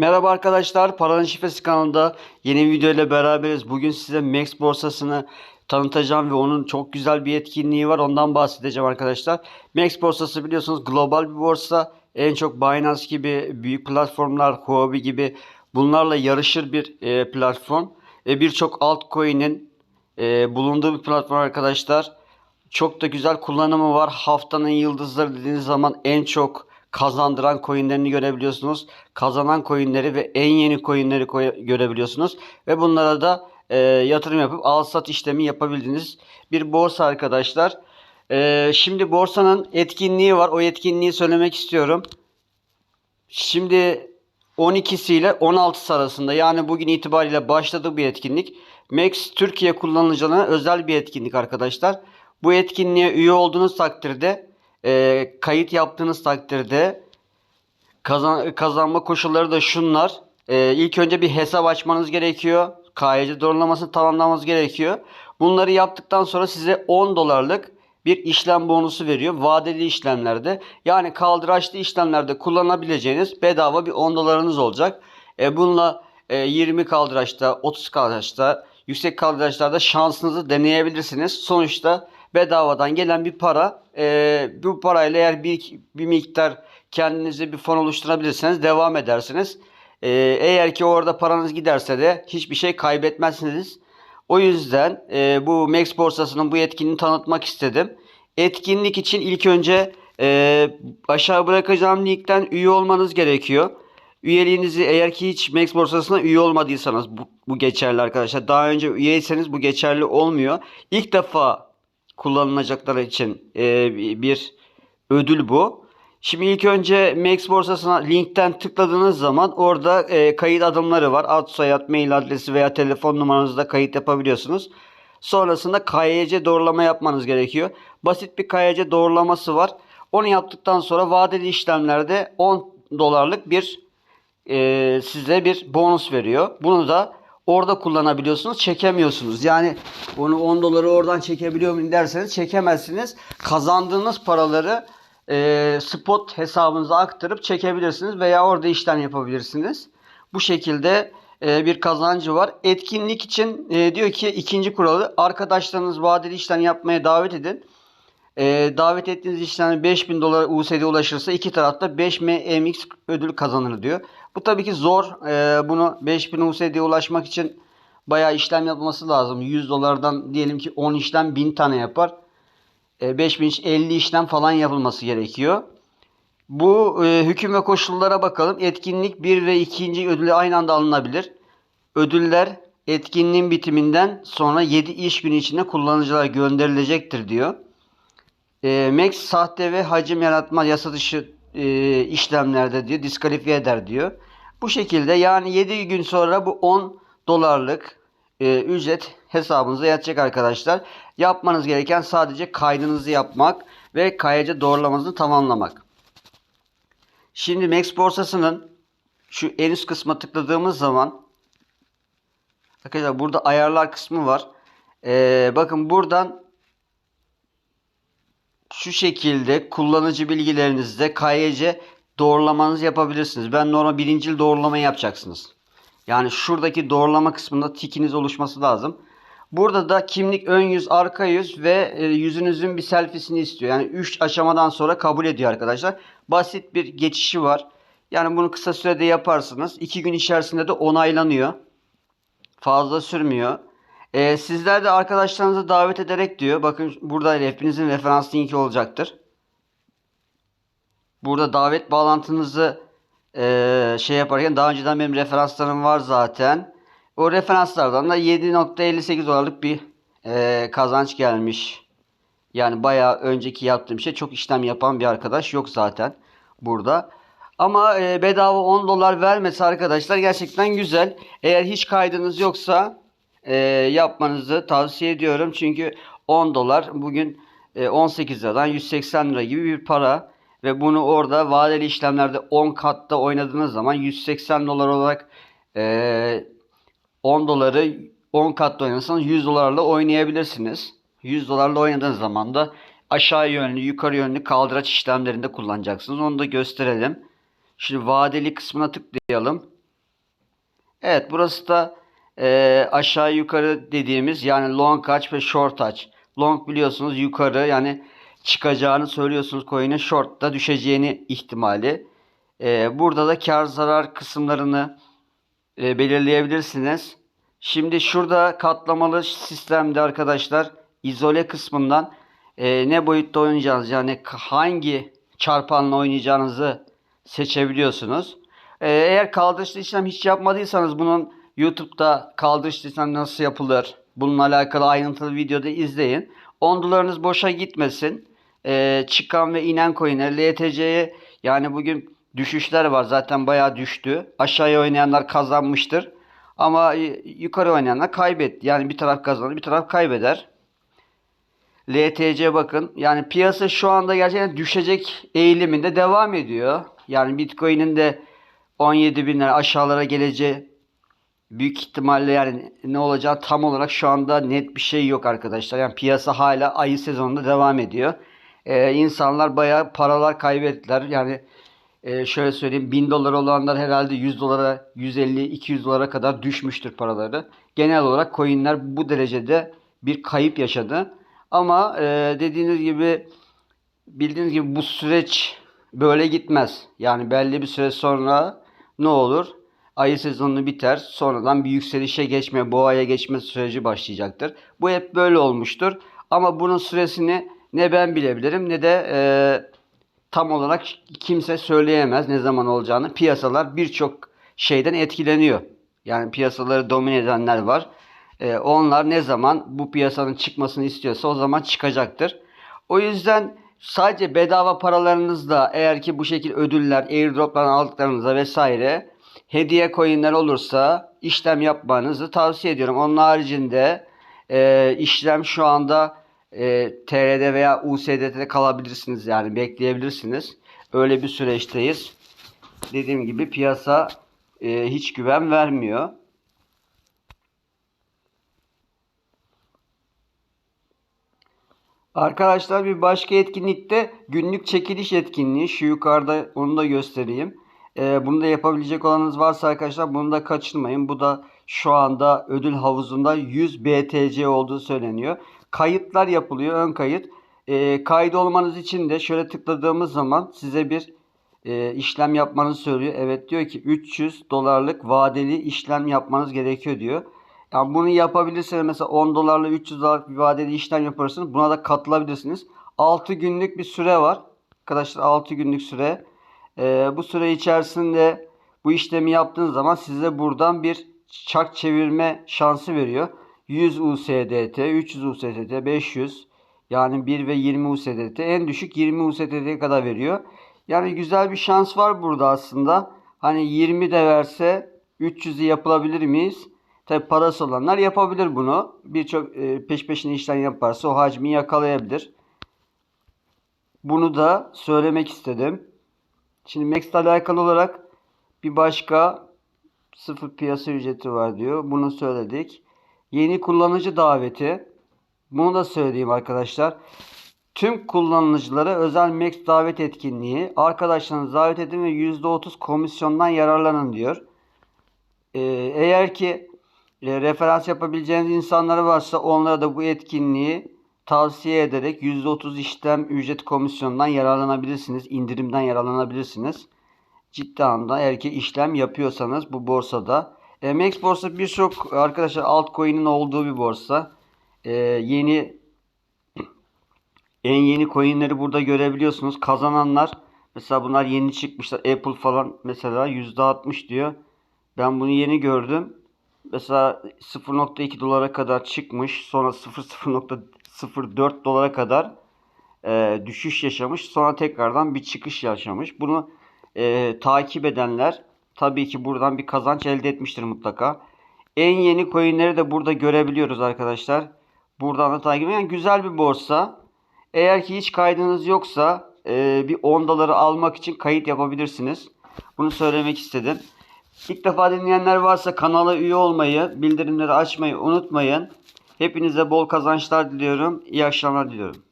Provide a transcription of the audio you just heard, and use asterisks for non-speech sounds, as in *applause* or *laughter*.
Merhaba arkadaşlar, Paranın Şifresi kanalında yeni bir video ile beraberiz. Bugün size Max borsasını tanıtacağım ve onun çok güzel bir etkinliği var. Ondan bahsedeceğim arkadaşlar. Max borsası biliyorsunuz global bir borsa. En çok Binance gibi büyük platformlar, Huobi gibi bunlarla yarışır bir e, platform. Birçok altcoin'in e, bulunduğu bir platform arkadaşlar. Çok da güzel kullanımı var. Haftanın yıldızları dediğiniz zaman en çok kazandıran coinlerini görebiliyorsunuz. Kazanan coinleri ve en yeni coinleri görebiliyorsunuz. Ve bunlara da e, yatırım yapıp al sat işlemi yapabildiğiniz bir borsa arkadaşlar. E, şimdi borsanın etkinliği var. O etkinliği söylemek istiyorum. Şimdi 12'si ile 16'sı arasında yani bugün itibariyle başladı bu etkinlik. Max Türkiye kullanıcılarına özel bir etkinlik arkadaşlar. Bu etkinliğe üye olduğunuz takdirde e, kayıt yaptığınız takdirde kazan, kazanma koşulları da şunlar. E, ilk önce bir hesap açmanız gerekiyor. KYC doğrulamasını tamamlamanız gerekiyor. Bunları yaptıktan sonra size 10 dolarlık bir işlem bonusu veriyor. Vadeli işlemlerde yani kaldıraçlı işlemlerde kullanabileceğiniz bedava bir 10 dolarınız olacak. E, bununla e, 20 kaldıraçta, 30 kaldıraçta, yüksek kaldıraçlarda şansınızı deneyebilirsiniz. Sonuçta bedavadan gelen bir para. E, bu parayla eğer bir, bir miktar kendinize bir fon oluşturabilirseniz devam edersiniz. E, eğer ki orada paranız giderse de hiçbir şey kaybetmezsiniz. O yüzden e, bu Max borsasının bu etkinliğini tanıtmak istedim. Etkinlik için ilk önce e, aşağı bırakacağım linkten üye olmanız gerekiyor. Üyeliğinizi eğer ki hiç Max borsasına üye olmadıysanız bu, bu geçerli arkadaşlar. Daha önce üyeyseniz bu geçerli olmuyor. İlk defa kullanılacaklar için e, bir ödül bu. Şimdi ilk önce Max borsasına linkten tıkladığınız zaman orada e, kayıt adımları var. Ad, soyad, mail adresi veya telefon numaranızda kayıt yapabiliyorsunuz. Sonrasında KYC doğrulama yapmanız gerekiyor. Basit bir KYC doğrulaması var. Onu yaptıktan sonra vadeli işlemlerde 10 dolarlık bir e, size bir bonus veriyor. Bunu da orada kullanabiliyorsunuz. Çekemiyorsunuz. Yani onu 10 doları oradan çekebiliyor muyum derseniz çekemezsiniz. Kazandığınız paraları e, spot hesabınıza aktarıp çekebilirsiniz veya orada işlem yapabilirsiniz. Bu şekilde e, bir kazancı var. Etkinlik için e, diyor ki ikinci kuralı arkadaşlarınız vadeli işlem yapmaya davet edin. E, davet ettiğiniz işlem 5000 dolar USD ulaşırsa iki tarafta 5 MX ödül kazanır diyor. Bu tabii ki zor. E, bunu 5000 USD'ye ulaşmak için bayağı işlem yapması lazım. 100 dolardan diyelim ki 10 işlem 1000 tane yapar. E, 5000 iş- 50 işlem falan yapılması gerekiyor. Bu e, hüküm ve koşullara bakalım. Etkinlik 1 ve 2. ödülü aynı anda alınabilir. Ödüller etkinliğin bitiminden sonra 7 iş günü içinde kullanıcılara gönderilecektir diyor. E, Max sahte ve hacim yaratma yasa dışı e, işlemlerde diyor diskalifiye eder diyor. Bu şekilde yani 7 gün sonra bu 10 dolarlık e, ücret hesabınıza yatacak arkadaşlar. Yapmanız gereken sadece kaydınızı yapmak ve KYC doğrulamanızı tamamlamak. Şimdi Max borsasının şu en üst kısma tıkladığımız zaman arkadaşlar burada ayarlar kısmı var. Ee, bakın buradan şu şekilde kullanıcı bilgilerinizde KYC doğrulamanızı yapabilirsiniz. Ben normal birincil doğrulamayı yapacaksınız. Yani şuradaki doğrulama kısmında tikiniz oluşması lazım. Burada da kimlik ön yüz, arka yüz ve e, yüzünüzün bir selfiesini istiyor. Yani 3 aşamadan sonra kabul ediyor arkadaşlar. Basit bir geçişi var. Yani bunu kısa sürede yaparsınız. 2 gün içerisinde de onaylanıyor. Fazla sürmüyor. E, sizler de arkadaşlarınızı davet ederek diyor. Bakın burada hepinizin referans linki olacaktır. Burada davet bağlantınızı e, şey yaparken daha önceden benim referanslarım var zaten. O referanslardan da 7.58 dolarlık bir e, kazanç gelmiş. Yani bayağı önceki yaptığım şey çok işlem yapan bir arkadaş yok zaten burada. Ama e, bedava 10 dolar vermesi arkadaşlar gerçekten güzel. Eğer hiç kaydınız yoksa e, yapmanızı tavsiye ediyorum. Çünkü 10 dolar bugün e, 18 liradan 180 lira gibi bir para. Ve bunu orada vadeli işlemlerde 10 katta oynadığınız zaman 180 dolar olarak e, 10 doları 10 katta oynasanız 100 dolarla oynayabilirsiniz. 100 dolarla oynadığınız zaman da aşağı yönlü yukarı yönlü kaldıraç işlemlerinde kullanacaksınız. Onu da gösterelim. Şimdi vadeli kısmına tıklayalım. Evet burası da e, aşağı yukarı dediğimiz yani long touch ve short touch. Long biliyorsunuz yukarı yani çıkacağını söylüyorsunuz coin'in short da düşeceğini ihtimali. E, burada da kar zarar kısımlarını e, belirleyebilirsiniz. Şimdi şurada katlamalı sistemde arkadaşlar izole kısmından e, ne boyutta oynayacağınız yani hangi çarpanla oynayacağınızı seçebiliyorsunuz. E, eğer kaldırışlı işlem hiç yapmadıysanız bunun YouTube'da kaldırışlı işlem nasıl yapılır bununla alakalı ayrıntılı videoda izleyin. Ondularınız boşa gitmesin. E, çıkan ve inen coin'ler LTC'ye yani bugün düşüşler var zaten bayağı düştü. Aşağıya oynayanlar kazanmıştır. Ama yukarı oynayanlar kaybetti. Yani bir taraf kazanır bir taraf kaybeder. LTC bakın. Yani piyasa şu anda gerçekten düşecek eğiliminde devam ediyor. Yani Bitcoin'in de 17 binler aşağılara geleceği büyük ihtimalle yani ne olacağı tam olarak şu anda net bir şey yok arkadaşlar. Yani piyasa hala ayı sezonunda devam ediyor. Ee, insanlar bayağı paralar kaybettiler. Yani e, şöyle söyleyeyim 1000 dolar olanlar herhalde 100 dolara 150 200 dolara kadar düşmüştür paraları. Genel olarak coinler bu derecede bir kayıp yaşadı. Ama e, dediğiniz gibi bildiğiniz gibi bu süreç böyle gitmez. Yani belli bir süre sonra ne olur? Ayı sezonu biter. Sonradan bir yükselişe geçme, boğaya geçme süreci başlayacaktır. Bu hep böyle olmuştur. Ama bunun süresini ne ben bilebilirim ne de e, tam olarak kimse söyleyemez ne zaman olacağını. Piyasalar birçok şeyden etkileniyor. Yani piyasaları domine edenler var. Ee, onlar ne zaman bu piyasanın çıkmasını istiyorsa o zaman çıkacaktır. O yüzden sadece bedava paralarınızla eğer ki bu şekilde ödüller, airdroplar aldıklarınızda vesaire hediye coinler olursa işlem yapmanızı tavsiye ediyorum. Onun haricinde e, işlem şu anda e, TR'de veya USDT'de kalabilirsiniz yani bekleyebilirsiniz. Öyle bir süreçteyiz. Dediğim gibi piyasa e, hiç güven vermiyor. Arkadaşlar bir başka etkinlikte günlük çekiliş etkinliği. Şu yukarıda onu da göstereyim. Ee, bunu da yapabilecek olanınız varsa arkadaşlar bunu da kaçırmayın. Bu da şu anda ödül havuzunda 100 BTC olduğu söyleniyor. Kayıtlar yapılıyor. Ön kayıt. Ee, kayıt olmanız için de şöyle tıkladığımız zaman size bir e, işlem yapmanızı söylüyor. Evet diyor ki 300 dolarlık vadeli işlem yapmanız gerekiyor diyor. Yani bunu yapabilirseniz mesela 10 dolarla 300 dolarlık bir vadeli işlem yaparsınız. Buna da katılabilirsiniz. 6 günlük bir süre var. Arkadaşlar 6 günlük süre. Ee, bu süre içerisinde bu işlemi yaptığınız zaman size buradan bir çark çevirme şansı veriyor. 100 USDT, 300 USDT, 500 yani 1 ve 20 USDT en düşük 20 USDT'ye kadar veriyor. Yani güzel bir şans var burada aslında. Hani 20 de verse 300'ü yapılabilir miyiz? Tabi parası olanlar yapabilir bunu. Birçok e, peş peşine işlem yaparsa o hacmi yakalayabilir. Bunu da söylemek istedim. Şimdi Max ile alakalı olarak bir başka sıfır piyasa ücreti var diyor. Bunu söyledik. Yeni kullanıcı daveti. Bunu da söyleyeyim arkadaşlar. Tüm kullanıcılara özel Max davet etkinliği. Arkadaşlarınızı davet edin ve %30 komisyondan yararlanın diyor. Ee, eğer ki e, referans yapabileceğiniz insanlar varsa onlara da bu etkinliği tavsiye ederek %30 işlem ücret komisyonundan yararlanabilirsiniz. indirimden yararlanabilirsiniz. Ciddi anlamda eğer ki işlem yapıyorsanız bu borsada. E, Max borsa birçok arkadaşlar altcoin'in olduğu bir borsa. E, yeni *clears throat* en yeni coinleri burada görebiliyorsunuz. Kazananlar mesela bunlar yeni çıkmışlar. Apple falan mesela %60 diyor. Ben bunu yeni gördüm. Mesela 0.2 dolara kadar çıkmış. Sonra 0.04 dolara kadar e, düşüş yaşamış. Sonra tekrardan bir çıkış yaşamış. Bunu e, takip edenler tabii ki buradan bir kazanç elde etmiştir mutlaka. En yeni coinleri de burada görebiliyoruz arkadaşlar. Buradan da takip yani güzel bir borsa. Eğer ki hiç kaydınız yoksa e, bir 10 doları almak için kayıt yapabilirsiniz. Bunu söylemek istedim. İlk defa dinleyenler varsa kanala üye olmayı, bildirimleri açmayı unutmayın. Hepinize bol kazançlar diliyorum. İyi akşamlar diliyorum.